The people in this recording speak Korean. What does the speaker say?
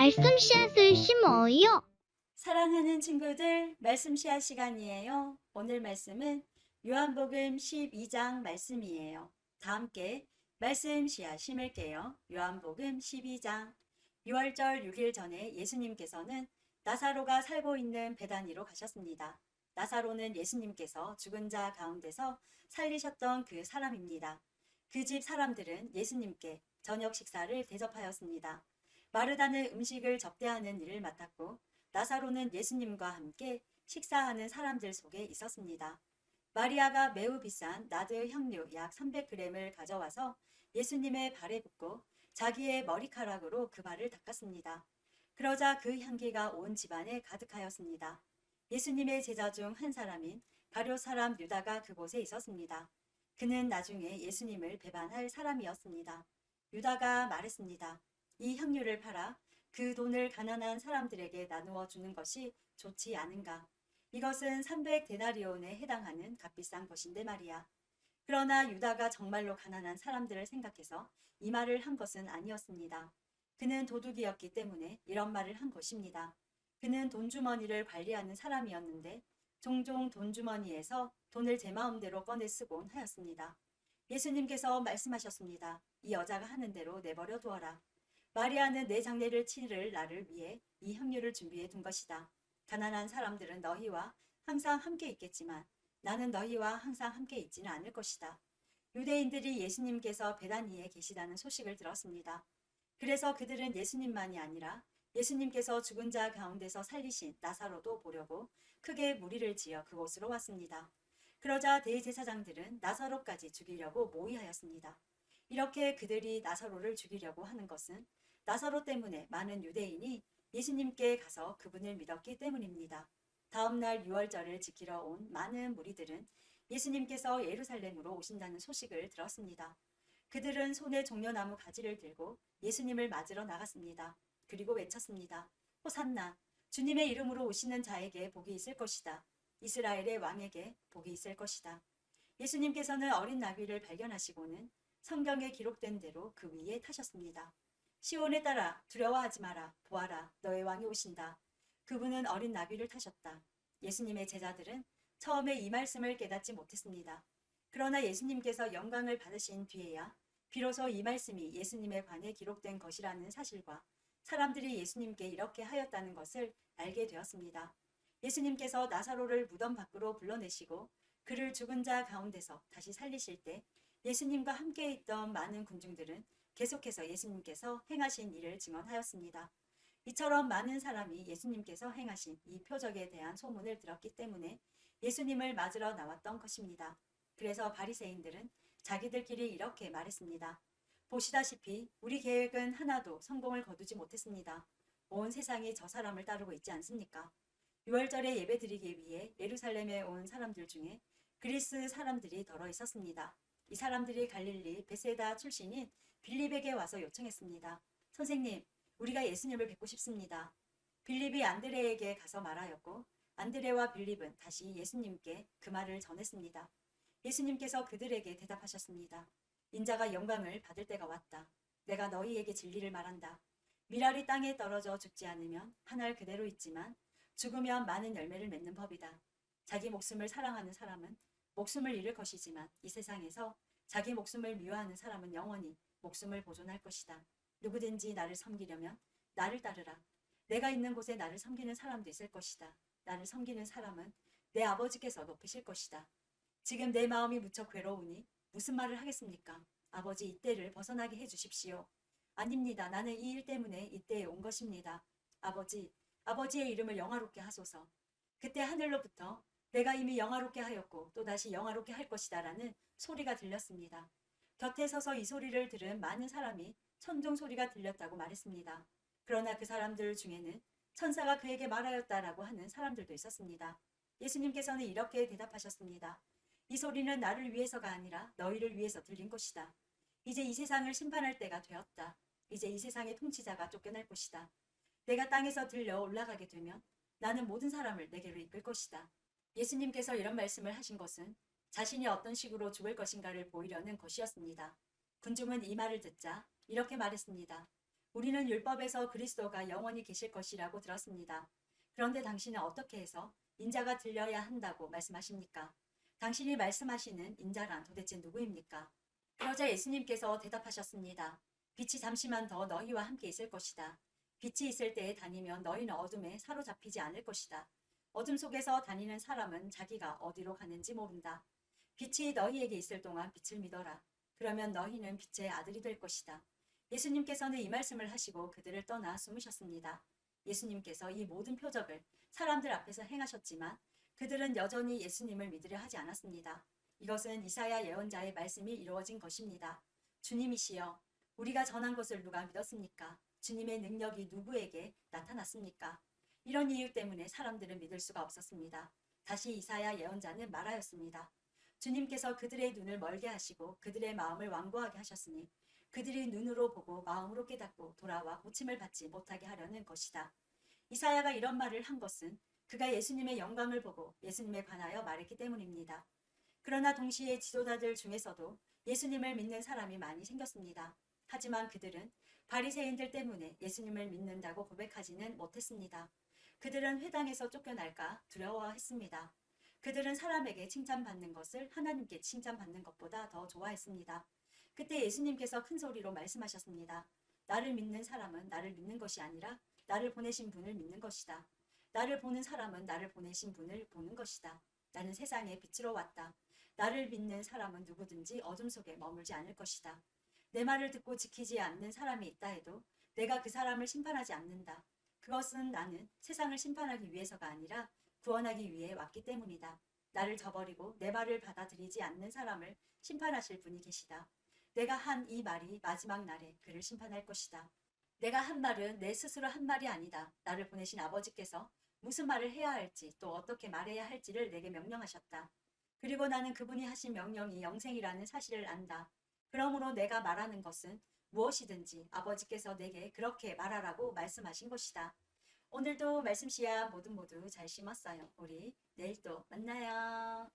말씀 씨앗을 심어요. 사랑하는 친구들, 말씀 씨앗 시간이에요. 오늘 말씀은 요한복음 12장 말씀이에요. 다 함께 말씀 씨앗 심을게요. 요한복음 12장 6월절 6일 전에 예수님께서는 나사로가 살고 있는 베다니로 가셨습니다. 나사로는 예수님께서 죽은 자 가운데서 살리셨던 그 사람입니다. 그 집 사람들은 예수님께 저녁 식사를 대접하였습니다. 마르다는 음식을 접대하는 일을 맡았고 나사로는 예수님과 함께 식사하는 사람들 속에 있었습니다. 마리아가 매우 비싼 나드 향료 약 300g을 가져와서 예수님의 발에 붓고 자기의 머리카락으로 그 발을 닦았습니다. 그러자 그 향기가 온 집안에 가득하였습니다. 예수님의 제자 중 한 사람인 가룟 사람 유다가 그곳에 있었습니다. 그는 나중에 예수님을 배반할 사람이었습니다. 유다가 말했습니다. 이 향료를 팔아 그 돈을 가난한 사람들에게 나누어 주는 것이 좋지 않은가. 이것은 300데나리온에 해당하는 값비싼 것인데 말이야. 그러나 유다가 정말로 가난한 사람들을 생각해서 이 말을 한 것은 아니었습니다. 그는 도둑이었기 때문에 이런 말을 한 것입니다. 그는 돈주머니를 관리하는 사람이었는데 종종 돈주머니에서 돈을 제 마음대로 꺼내 쓰곤 하였습니다. 예수님께서 말씀하셨습니다. 이 여자가 하는 대로 내버려 두어라. 마리아는 내 장례를 치를 나를 위해 이 향료를 준비해 둔 것이다. 가난한 사람들은 너희와 항상 함께 있겠지만 나는 너희와 항상 함께 있지는 않을 것이다. 유대인들이 예수님께서 베다니에 계시다는 소식을 들었습니다. 그래서 그들은 예수님만이 아니라 예수님께서 죽은 자 가운데서 살리신 나사로도 보려고 크게 무리를 지어 그곳으로 왔습니다. 그러자 대제사장들은 나사로까지 죽이려고 모의하였습니다. 이렇게 그들이 나사로를 죽이려고 하는 것은 나사로 때문에 많은 유대인이 예수님께 가서 그분을 믿었기 때문입니다. 다음 날 6월절을 지키러 온 많은 무리들은 예수님께서 예루살렘으로 오신다는 소식을 들었습니다. 그들은 손에 종려나무 가지를 들고 예수님을 맞으러 나갔습니다. 그리고 외쳤습니다. 호산나, 주님의 이름으로 오시는 자에게 복이 있을 것이다. 이스라엘의 왕에게 복이 있을 것이다. 예수님께서는 어린 나귀를 발견하시고는 성경에 기록된 대로 그 위에 타셨습니다. 시온에 따라 두려워하지 마라. 보아라. 너의 왕이 오신다. 그분은 어린 나귀를 타셨다. 예수님의 제자들은 처음에 이 말씀을 깨닫지 못했습니다. 그러나 예수님께서 영광을 받으신 뒤에야 비로소 이 말씀이 예수님에 관해 기록된 것이라는 사실과 사람들이 예수님께 이렇게 하였다는 것을 알게 되었습니다. 예수님께서 나사로를 무덤 밖으로 불러내시고 그를 죽은 자 가운데서 다시 살리실 때 예수님과 함께 있던 많은 군중들은 계속해서 예수님께서 행하신 일을 증언하였습니다. 이처럼 많은 사람이 예수님께서 행하신 이 표적에 대한 소문을 들었기 때문에 예수님을 맞으러 나왔던 것입니다. 그래서 바리새인들은 자기들끼리 이렇게 말했습니다. 보시다시피 우리 계획은 하나도 성공을 거두지 못했습니다. 온 세상이 저 사람을 따르고 있지 않습니까? 6월절에 예배드리기 위해 예루살렘에 온 사람들 중에 그리스 사람들이 더러 있었습니다. 이 사람들이 갈릴리 베세다 출신인 빌립에게 와서 요청했습니다. 선생님, 우리가 예수님을 뵙고 싶습니다. 빌립이 안드레에게 가서 말하였고 안드레와 빌립은 다시 예수님께 그 말을 전했습니다. 예수님께서 그들에게 대답하셨습니다. 인자가 영광을 받을 때가 왔다. 내가 너희에게 진리를 말한다. 미랄이 땅에 떨어져 죽지 않으면 한 알 그대로 있지만 죽으면 많은 열매를 맺는 법이다. 자기 목숨을 사랑하는 사람은 목숨을 잃을 것이지만 이 세상에서 자기 목숨을 미워하는 사람은 영원히 목숨을 보존할 것이다. 누구든지 나를 섬기려면 나를 따르라. 내가 있는 곳에 나를 섬기는 사람도 있을 것이다. 나를 섬기는 사람은 내 아버지께서 높이실 것이다. 지금 내 마음이 무척 괴로우니 무슨 말을 하겠습니까? 아버지 이때를 벗어나게 해 주십시오. 아닙니다. 나는 이 일 때문에 이때에 온 것입니다. 아버지, 아버지의 이름을 영화롭게 하소서. 그때 하늘로부터 내가 이미 영화롭게 하였고 또다시 영화롭게 할 것이다 라는 소리가 들렸습니다. 곁에 서서 이 소리를 들은 많은 사람이 천둥 소리가 들렸다고 말했습니다. 그러나 그 사람들 중에는 천사가 그에게 말하였다라고 하는 사람들도 있었습니다. 예수님께서는 이렇게 대답하셨습니다. 이 소리는 나를 위해서가 아니라 너희를 위해서 들린 것이다. 이제 이 세상을 심판할 때가 되었다. 이제 이 세상의 통치자가 쫓겨날 것이다. 내가 땅에서 들려 올라가게 되면 나는 모든 사람을 내게로 이끌 것이다. 예수님께서 이런 말씀을 하신 것은 자신이 어떤 식으로 죽을 것인가를 보이려는 것이었습니다. 군중은 이 말을 듣자 이렇게 말했습니다. 우리는 율법에서 그리스도가 영원히 계실 것이라고 들었습니다. 그런데 당신은 어떻게 해서 인자가 들려야 한다고 말씀하십니까? 당신이 말씀하시는 인자란 도대체 누구입니까? 그러자 예수님께서 대답하셨습니다. 빛이 잠시만 더 너희와 함께 있을 것이다. 빛이 있을 때에 다니면 너희는 어둠에 사로잡히지 않을 것이다. 어둠 속에서 다니는 사람은 자기가 어디로 가는지 모른다. 빛이 너희에게 있을 동안 빛을 믿어라. 그러면 너희는 빛의 아들이 될 것이다. 예수님께서는 이 말씀을 하시고 그들을 떠나 숨으셨습니다. 예수님께서 이 모든 표적을 사람들 앞에서 행하셨지만 그들은 여전히 예수님을 믿으려 하지 않았습니다. 이것은 이사야 예언자의 말씀이 이루어진 것입니다. 주님이시여, 우리가 전한 것을 누가 믿었습니까? 주님의 능력이 누구에게 나타났습니까? 이런 이유 때문에 사람들은 믿을 수가 없었습니다. 다시 이사야 예언자는 말하였습니다. 주님께서 그들의 눈을 멀게 하시고 그들의 마음을 완고하게 하셨으니 그들이 눈으로 보고 마음으로 깨닫고 돌아와 고침을 받지 못하게 하려는 것이다. 이사야가 이런 말을 한 것은 그가 예수님의 영광을 보고 예수님에 관하여 말했기 때문입니다. 그러나 동시에 지도자들 중에서도 예수님을 믿는 사람이 많이 생겼습니다. 하지만 그들은 바리새인들 때문에 예수님을 믿는다고 고백하지는 못했습니다. 그들은 회당에서 쫓겨날까 두려워했습니다. 그들은 사람에게 칭찬받는 것을 하나님께 칭찬받는 것보다 더 좋아했습니다. 그때 예수님께서 큰 소리로 말씀하셨습니다. 나를 믿는 사람은 나를 믿는 것이 아니라 나를 보내신 분을 믿는 것이다. 나를 보는 사람은 나를 보내신 분을 보는 것이다. 나는 세상에 빛으로 왔다. 나를 믿는 사람은 누구든지 어둠 속에 머물지 않을 것이다. 내 말을 듣고 지키지 않는 사람이 있다 해도 내가 그 사람을 심판하지 않는다. 그것은 나는 세상을 심판하기 위해서가 아니라 구원하기 위해 왔기 때문이다. 나를 저버리고 내 말을 받아들이지 않는 사람을 심판하실 분이 계시다. 내가 한 이 말이 마지막 날에 그를 심판할 것이다. 내가 한 말은 내 스스로 한 말이 아니다. 나를 보내신 아버지께서 무슨 말을 해야 할지 또 어떻게 말해야 할지를 내게 명령하셨다. 그리고 나는 그분이 하신 명령이 영생이라는 사실을 안다. 그러므로 내가 말하는 것은 무엇이든지 아버지께서 내게 그렇게 말하라고 말씀하신 것이다. 오늘도 말씀 씨앗 모두 모두 잘 심었어요. 우리 내일 또 만나요.